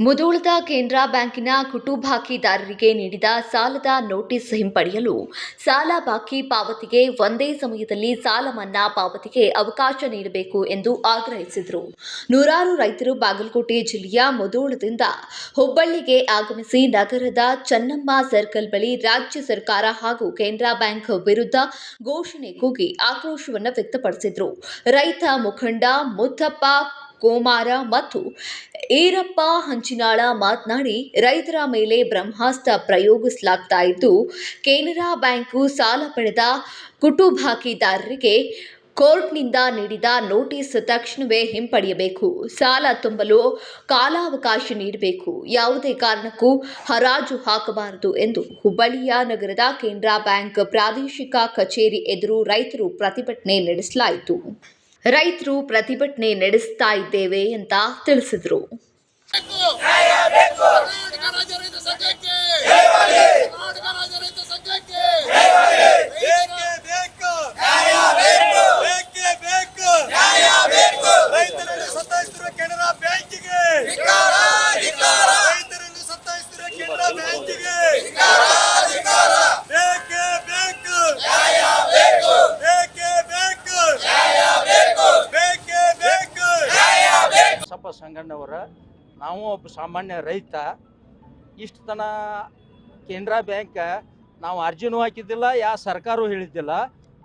ಮುಧೋಳದ ಕೇಂದ್ರ ಬ್ಯಾಂಕಿನ ಕುಟುಂಬಾಕಿದಾರರಿಗೆ ನೀಡಿದ ಸಾಲದ ನೋಟಿಸ್ ಹಿಂಪಡೆಯಲು ಸಾಲ ಬಾಕಿ ಪಾವತಿಗೆ ಒಂದೇ ಸಮಯದಲ್ಲಿ ಸಾಲ ಮನ್ನಾ ಪಾವತಿಗೆ ಅವಕಾಶ ನೀಡಬೇಕು ಎಂದು ಆಗ್ರಹಿಸಿದರು. ನೂರಾರು ರೈತರು ಬಾಗಲಕೋಟೆ ಜಿಲ್ಲೆಯ ಮುದೂಳದಿಂದ ಹುಬ್ಬಳ್ಳಿಗೆ ಆಗಮಿಸಿ ನಗರದ ಚನ್ನಮ್ಮ ಸರ್ಕಲ್ ಬಳಿ ರಾಜ್ಯ ಸರ್ಕಾರ ಹಾಗೂ ಕೆನರಾ ಬ್ಯಾಂಕ್ ವಿರುದ್ಧ ಘೋಷಣೆ ಕೂಗಿ ಆಕ್ರೋಶವನ್ನು ವ್ಯಕ್ತಪಡಿಸಿದರು. ರೈತ ಮುಖಂಡ ಮುತ್ತಪ್ಪ ಕೋಮಾರ ಮತ್ತು ಈರಪ್ಪ ಹಂಚಿನಾಳ ಮಾತನಾಡಿ, ರೈತರ ಮೇಲೆ ಬ್ರಹ್ಮಾಸ್ತ್ರ ಪ್ರಯೋಗಿಸಲಾಗ್ತಾ ಇದ್ದು, ಕೆನರಾ ಬ್ಯಾಂಕು ಸಾಲ ಪಡೆದ ಕುಟುಂಬಾಕಿದಾರರಿಗೆ ಕೋರ್ಟ್ನಿಂದ ನೀಡಿದ ನೋಟಿಸ್ ತಕ್ಷಣವೇ ಹಿಂಪಡೆಯಬೇಕು. ಸಾಲ ತುಂಬಲು ಕಾಲಾವಕಾಶ ನೀಡಬೇಕು. ಯಾವುದೇ ಕಾರಣಕ್ಕೂ ಹರಾಜು ಹಾಕಬಾರದು ಎಂದು ಹುಬ್ಬಳ್ಳಿಯ ನಗರದ ಕೆನರಾ ಬ್ಯಾಂಕ್ ಪ್ರಾದೇಶಿಕ ಕಚೇರಿ ಎದುರು ರೈತರು ಪ್ರತಿಭಟನೆ ನಡೆಸಲಾಯಿತು. ರೈತರು ಪ್ರತಿಭಟನೆ ನಡೆಸ್ತಾ ಇದ್ದೇವೆ ಅಂತ ತಿಳಿಸಿದರು ಕರ್ನಾಟಕ ರಾಜ್ಯ ರೈತ ಸಂಘಕ್ಕೆ ಕರ್ನಾಟಕ ರಾಜ್ಯ ರೈತ ಸಂಘಕ್ಕೆ ಬೇಕೇ ಬೇಕು ನ್ಯಾಯ ಬೇಕು ಬೇಕೇ ಬೇಕು ನ್ಯಾಯ ಬೇಕು ರೈತರನ್ನು ಸತಾಯಿಸುತ್ತಿರುವ ಕೆನರಾ ಬ್ಯಾಂಕಿಗೆ ರೈತರನ್ನು ಸತಾಯಿಸುತ್ತಿರುವ ಕೆನರಾ ಬ್ಯಾಂಕಿಗೆ ಬೇಕೇ ಬೇಕು ನ್ಯಾಯ ಬೇಕು ಬೇಕೇ ಬೇಕು ನ್ಯಾಯ ಬೇಕು ಬೇಕೇ ಬೇಕು ನ್ಯಾಯ ಬೇಕು ಸಪ್ಪ ಸಂಗಣ್ಣವರ, ನಾವು ಒಬ್ಬ ಸಾಮಾನ್ಯ ರೈತ. ಇಷ್ಟು ತನ ಕೆನರಾ ಬ್ಯಾಂಕ್ ನಾವು ಅರ್ಜಿನೂ ಹಾಕಿದ್ದಿಲ್ಲ ಯಾವ ಸರ್ಕಾರವೂ ಹೇಳಿದ್ದಿಲ್ಲ.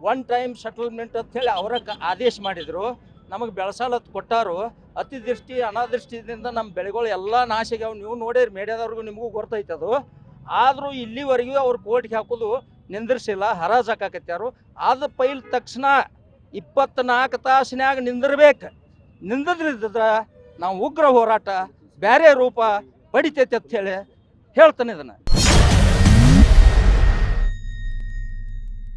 ಒನ್ ಟೈಮ್ ಸೆಟಲ್ಮೆಂಟ್ ಅಂತ ಹೇಳಿ ಅವರ ಆದೇಶ ಮಾಡಿದರು. ನಮಗೆ ಬೆಳೆಸಾಲ ಕೊಟ್ಟಾರು. ಅತಿದೃಷ್ಟಿ ಅನಾದೃಷ್ಟಿಯಿಂದ ನಮ್ಮ ಬೆಳೆಗಳು ಎಲ್ಲ ನಾಶಿಗೆ ನೀವು ನೋಡಿರಿ ಮೇಡ್ಯಾದವ್ರಿಗೂ ನಿಮಗೂ ಗೊತ್ತೈತೆ ಅದು. ಆದರೂ ಇಲ್ಲಿವರೆಗೂ ಅವ್ರು ಕೋರ್ಟ್ಗೆ ಹಾಕೋದು ನಿಂದಿರ್ಸಿಲ್ಲ, ಹರಾಜು ಹಾಕಾಕತ್ಯಾರು. ಆದ ಪೈಲ್ ತಕ್ಷಣ ಇಪ್ಪತ್ನಾಲ್ಕು ತಾಸಿನಾಗ ನಿಂದಿರ್ಬೇಕು. ನಿಂದದ್ರಿದ್ರ ನಾವು ಉಗ್ರ ಹೋರಾಟ ಬೇರೆ ರೂಪ ಬಡಿತೈತೆ ಅಂತ ಹೇಳಿ ಹೇಳ್ತಾನೆ ಇದನ್ನು.